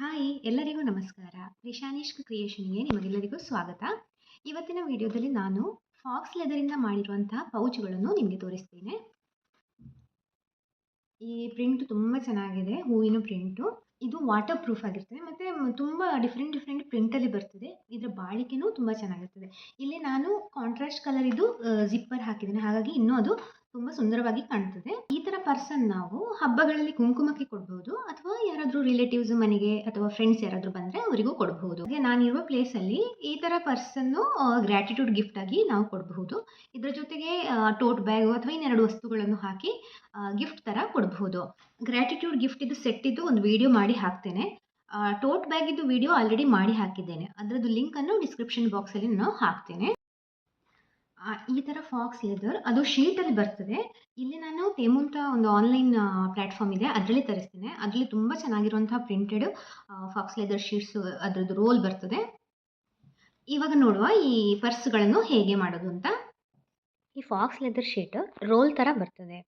Hi, ಎಲ್ಲರಿಗೂ ನಮಸ್ಕಾರ. ರಿಶಾನಿಷ್ಕ್ ಕ್ರಿಯೇಷನ್ಗೆ ನಿಮಗೆಲ್ಲರಿಗೂ ಸ್ವಾಗತ. ಇವತ್ತಿನ ವಿಡಿಯೋದಲ್ಲಿ ನಾನು ಫಾಕ್ಸ್ ಲೆದರಿಂದ ಮಾಡಿರುವಂತಹ ಪೌಚ್ಗಳನ್ನು ನಿಮಗೆ ತೋರಿಸ್ತೇನೆ. ಈ ಪ್ರಿಂಟ್ ತುಂಬ ಚೆನ್ನಾಗಿದೆ, ಹೂವಿನ ಪ್ರಿಂಟು. ಇದು ವಾಟರ್ ಪ್ರೂಫ್ ಆಗಿರ್ತದೆ, ಮತ್ತು ತುಂಬ ಡಿಫ್ರೆಂಟ್ ಡಿಫ್ರೆಂಟ್ ಪ್ರಿಂಟಲ್ಲಿ ಬರ್ತದೆ. ಇದರ ಬಾಳಿಕೆನೂ ತುಂಬ ಚೆನ್ನಾಗಿರ್ತದೆ. ಇಲ್ಲಿ ನಾನು ಕಾಂಟ್ರಾಸ್ಟ್ ಕಲರ್ ಇದು ಜಿಪ್ಪರ್ ಹಾಕಿದ್ದೇನೆ. ಹಾಗಾಗಿ ಇನ್ನೂ ಅದು ತುಂಬ ಸುಂದರವಾಗಿ ಕಾಣ್ತದೆ. ಈ ತರ ಪರ್ಸನ್ ನಾವು ಹಬ್ಬಗಳಲ್ಲಿ ಕುಂಕುಮಕ್ಕೆ ಕೊಡಬಹುದು ಅಥವಾ ಯಾರಾದರೂ ರಿಲೇಟಿವ್ಸ್ ಮನೆಗೆ ಅಥವಾ ಫ್ರೆಂಡ್ಸ್ ಯಾರಾದ್ರೂ ಬಂದ್ರೆ ಅವರಿಗೂ ಕೊಡಬಹುದು ಹಾಗೆ ನಾನಿರುವ ಪ್ಲೇಸಲ್ಲಿ ಈ ತರ ಪರ್ಸನ್ ಗ್ರಾಟಿಟ್ಯೂಡ್ ಗಿಫ್ಟ್ ಆಗಿ ನಾವು ಕೊಡಬಹುದು. ಇದರ ಜೊತೆಗೆ ಟೋಟ್ ಬ್ಯಾಗ್ ಅಥವಾ ಇನ್ನೆರಡು ವಸ್ತುಗಳನ್ನು ಹಾಕಿ ಗಿಫ್ಟ್ ತರ ಕೊಡಬಹುದು ಗ್ರಾಟಿಟ್ಯೂಡ್ ಗಿಫ್ಟ್ ಇದು ಸೆಟ್ ಇದ್ದು ಒಂದು ವಿಡಿಯೋ ಮಾಡಿ ಹಾಕ್ತೇನೆ. ಟೋಟ್ ಬ್ಯಾಗ್ ಇದು ವಿಡಿಯೋ ಆಲ್ರೆಡಿ ಮಾಡಿ ಹಾಕಿದ್ದೇನೆ. ಅದರದ್ದು ಲಿಂಕನ್ನು ಡಿಸ್ಕ್ರಿಪ್ಷನ್ ಬಾಕ್ಸಲ್ಲಿ ನಾನು ಹಾಕ್ತೇನೆ. ಈ ಥರ ಫಾಕ್ಸ್ ಲೆದರ್ ಅದು ಶೀಟಲ್ಲಿ ಬರ್ತದೆ. ಇಲ್ಲಿ ನಾನು ತೇಮುಂತ ಒಂದು ಆನ್ಲೈನ್ ಪ್ಲ್ಯಾಟ್ಫಾರ್ಮ್ ಇದೆ, ಅದರಲ್ಲಿ ತರಿಸ್ತೇನೆ. ಅದರಲ್ಲಿ ತುಂಬ ಚೆನ್ನಾಗಿರುವಂತಹ ಪ್ರಿಂಟೆಡ್ ಫಾಕ್ಸ್ ಲೆದರ್ ಶೀಟ್ಸ್ ಅದರದ್ದು ರೋಲ್ ಬರ್ತದೆ. ಇವಾಗ ನೋಡುವ ಈ ಪರ್ಸ್ಗಳನ್ನು ಹೇಗೆ ಮಾಡೋದು ಅಂತ. ಈ ಫಾಕ್ಸ್ ಲೆದರ್ ಶೀಟ್ ರೋಲ್ ಥರ ಬರ್ತದೆ.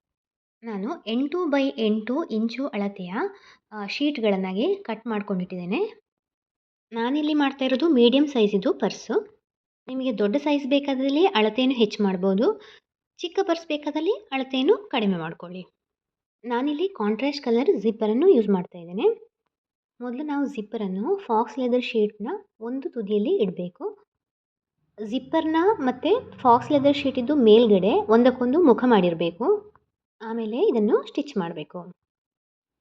ನಾನು ಎಂಟು ಬೈ ಎಂಟು ಇಂಚು ಅಳತೆಯ ಶೀಟ್ಗಳನ್ನಾಗಿ ಕಟ್ ಮಾಡ್ಕೊಂಡಿಟ್ಟಿದ್ದೇನೆ. ನಾನಿಲ್ಲಿ ಮಾಡ್ತಾ ಇರೋದು ಮೀಡಿಯಮ್ ಸೈಜಿದು ಪರ್ಸು ನಿಮಗೆ ದೊಡ್ಡ ಸೈಜ್ ಬೇಕಾದಲ್ಲಿ ಅಳತೆಯನ್ನು ಹೆಚ್ಚು ಮಾಡ್ಬೋದು. ಚಿಕ್ಕ ಪರ್ಸ್ ಬೇಕಾದಲ್ಲಿ ಅಳತೆಯನ್ನು ಕಡಿಮೆ ಮಾಡ್ಕೊಳ್ಳಿ. ನಾನಿಲ್ಲಿ ಕಾಂಟ್ರಾಸ್ಟ್ ಕಲರ್ ಜಿಪ್ಪರನ್ನು ಯೂಸ್ ಮಾಡ್ತಾ ಇದ್ದೇನೆ. ಮೊದಲು ನಾವು ಜಿಪ್ಪರನ್ನು ಫಾಕ್ಸ್ ಲೆದರ್ ಶೀಟ್ನ ಒಂದು ತುದಿಯಲ್ಲಿ ಇಡಬೇಕು. ಜಿಪ್ಪರ್ನ ಮತ್ತು ಫಾಕ್ಸ್ ಲೆದರ್ ಶೀಟಿದ್ದು ಮೇಲ್ಗಡೆ ಒಂದಕ್ಕೊಂದು ಮುಖ ಮಾಡಿರಬೇಕು. ಆಮೇಲೆ ಇದನ್ನು ಸ್ಟಿಚ್ ಮಾಡಬೇಕು.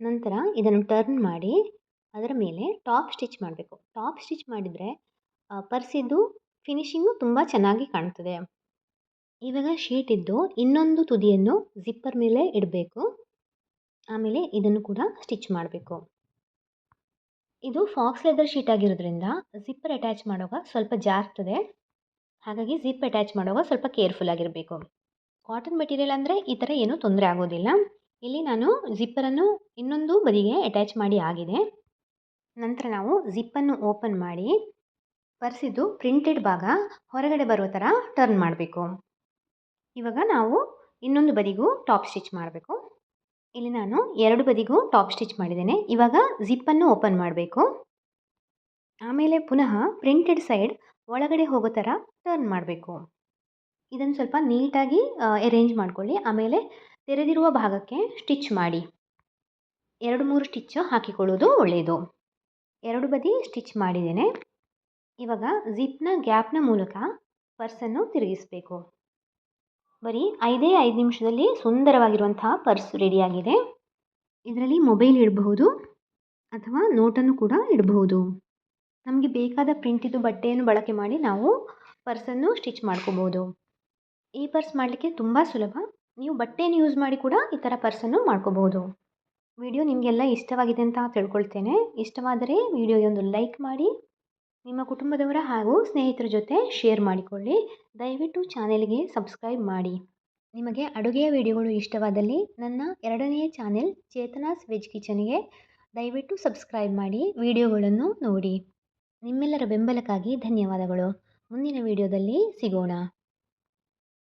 ನಂತರ ಇದನ್ನು ಟರ್ನ್ ಮಾಡಿ ಅದರ ಮೇಲೆ ಟಾಪ್ ಸ್ಟಿಚ್ ಮಾಡಬೇಕು. ಟಾಪ್ ಸ್ಟಿಚ್ ಮಾಡಿದರೆ ಪರ್ಸಿದ್ದು ಫಿನಿಶಿಂಗು ತುಂಬ ಚೆನ್ನಾಗಿ ಕಾಣ್ತದೆ. ಇವಾಗ ಶೀಟ್ ಇದ್ದು ಇನ್ನೊಂದು ತುದಿಯನ್ನು ಜಿಪ್ಪರ್ ಮೇಲೆ ಇಡಬೇಕು. ಆಮೇಲೆ ಇದನ್ನು ಕೂಡ ಸ್ಟಿಚ್ ಮಾಡಬೇಕು. ಇದು ಫಾಕ್ಸ್ ಲೆದರ್ ಶೀಟ್ ಆಗಿರೋದ್ರಿಂದ ಜಿಪ್ಪರ್ ಅಟ್ಯಾಚ್ ಮಾಡುವಾಗ ಸ್ವಲ್ಪ ಜಾರ್ತದೆ ಹಾಗಾಗಿ ಜಿಪ್ ಅಟ್ಯಾಚ್ ಮಾಡುವಾಗ ಸ್ವಲ್ಪ ಕೇರ್ಫುಲ್ ಆಗಿರಬೇಕು. ಕಾಟನ್ ಮೆಟೀರಿಯಲ್ ಅಂದರೆ ಈ ಥರ ಏನೂ ತೊಂದರೆ ಆಗೋದಿಲ್ಲ. ಇಲ್ಲಿ ನಾನು ಜಿಪ್ಪರನ್ನು ಇನ್ನೊಂದು ಬದಿಗೆ ಅಟ್ಯಾಚ್ ಮಾಡಿ ಆಗಿದೆ. ನಂತರ ನಾವು ಜಿಪ್ಪನ್ನು ಓಪನ್ ಮಾಡಿ ಪರ್ಸಿದ್ದು ಪ್ರಿಂಟೆಡ್ ಭಾಗ ಹೊರಗಡೆ ಬರೋ ಥರ ಟರ್ನ್ ಮಾಡಬೇಕು. ಇವಾಗ ನಾವು ಇನ್ನೊಂದು ಬದಿಗೂ ಟಾಪ್ ಸ್ಟಿಚ್ ಮಾಡಬೇಕು. ಇಲ್ಲಿ ನಾನು ಎರಡು ಬದಿಗೂ ಟಾಪ್ ಸ್ಟಿಚ್ ಮಾಡಿದ್ದೇನೆ. ಇವಾಗ ಜಿಪ್ಪನ್ನು ಓಪನ್ ಮಾಡಬೇಕು. ಆಮೇಲೆ ಪುನಃ ಪ್ರಿಂಟೆಡ್ ಸೈಡ್ ಒಳಗಡೆ ಹೋಗೋ ಥರ ಟರ್ನ್ ಮಾಡಬೇಕು. ಇದನ್ನು ಸ್ವಲ್ಪ ನೀಟಾಗಿ ಅರೇಂಜ್ ಮಾಡ್ಕೊಳ್ಳಿ. ಆಮೇಲೆ ತೆರೆದಿರುವ ಭಾಗಕ್ಕೆ ಸ್ಟಿಚ್ ಮಾಡಿ. ಎರಡು ಮೂರು ಸ್ಟಿಚ್ ಹಾಕಿಕೊಳ್ಳೋದು ಒಳ್ಳೆಯದು ಎರಡು ಬದಿ ಸ್ಟಿಚ್ ಮಾಡಿದ್ದೇನೆ. ಇವಾಗ ಜಿಪ್ನ ಗ್ಯಾಪ್ನ ಮೂಲಕ ಪರ್ಸನ್ನು ತಿರುಗಿಸಬೇಕು. ಬರೀ ಐದೇ ಐದು ನಿಮಿಷದಲ್ಲಿ ಸುಂದರವಾಗಿರುವಂತಹ ಪರ್ಸ್ ರೆಡಿಯಾಗಿದೆ ಇದರಲ್ಲಿ ಮೊಬೈಲ್ ಇಡಬಹುದು ಅಥವಾ ನೋಟನ್ನು ಕೂಡ ಇಡಬಹುದು. ನಮಗೆ ಬೇಕಾದ ಪ್ರಿಂಟಿದ್ದು ಬಟ್ಟೆಯನ್ನು ಬಳಕೆ ಮಾಡಿ ನಾವು ಪರ್ಸನ್ನು ಸ್ಟಿಚ್ ಮಾಡ್ಕೋಬೋದು. ಈ ಪರ್ಸ್ ಮಾಡಲಿಕ್ಕೆ ತುಂಬ ಸುಲಭ. ನೀವು ಬಟ್ಟೆಯನ್ನು ಯೂಸ್ ಮಾಡಿ ಕೂಡ ಈ ಥರ ಪರ್ಸನ್ನು ಮಾಡ್ಕೋಬಹುದು ವಿಡಿಯೋ ನಿಮಗೆಲ್ಲ ಇಷ್ಟವಾಗಿದೆ ಅಂತ ತಿಳ್ಕೊಳ್ತೇನೆ. ಇಷ್ಟವಾದರೆ ವಿಡಿಯೋಗೆ ಒಂದು ಲೈಕ್ ಮಾಡಿ. ನಿಮ್ಮ ಕುಟುಂಬದವರ ಹಾಗೂ ಸ್ನೇಹಿತರ ಜೊತೆ ಶೇರ್ ಮಾಡಿಕೊಳ್ಳಿ. ದಯವಿಟ್ಟು ಚಾನೆಲ್ಗೆ ಸಬ್ಸ್ಕ್ರೈಬ್ ಮಾಡಿ. ನಿಮಗೆ ಅಡುಗೆಯ ವಿಡಿಯೋಗಳು ಇಷ್ಟವಾದಲ್ಲಿ ನನ್ನ ಎರಡನೆಯ ಚಾನೆಲ್ ಚೇತನಾಸ್ ವೆಜ್ ಕಿಚನ್ಗೆ ದಯವಿಟ್ಟು ಸಬ್ಸ್ಕ್ರೈಬ್ ಮಾಡಿ ವಿಡಿಯೋಗಳನ್ನು ನೋಡಿ. ನಿಮ್ಮೆಲ್ಲರ ಬೆಂಬಲಕ್ಕಾಗಿ ಧನ್ಯವಾದಗಳು. ಮುಂದಿನ ವಿಡಿಯೋದಲ್ಲಿ ಸಿಗೋಣ.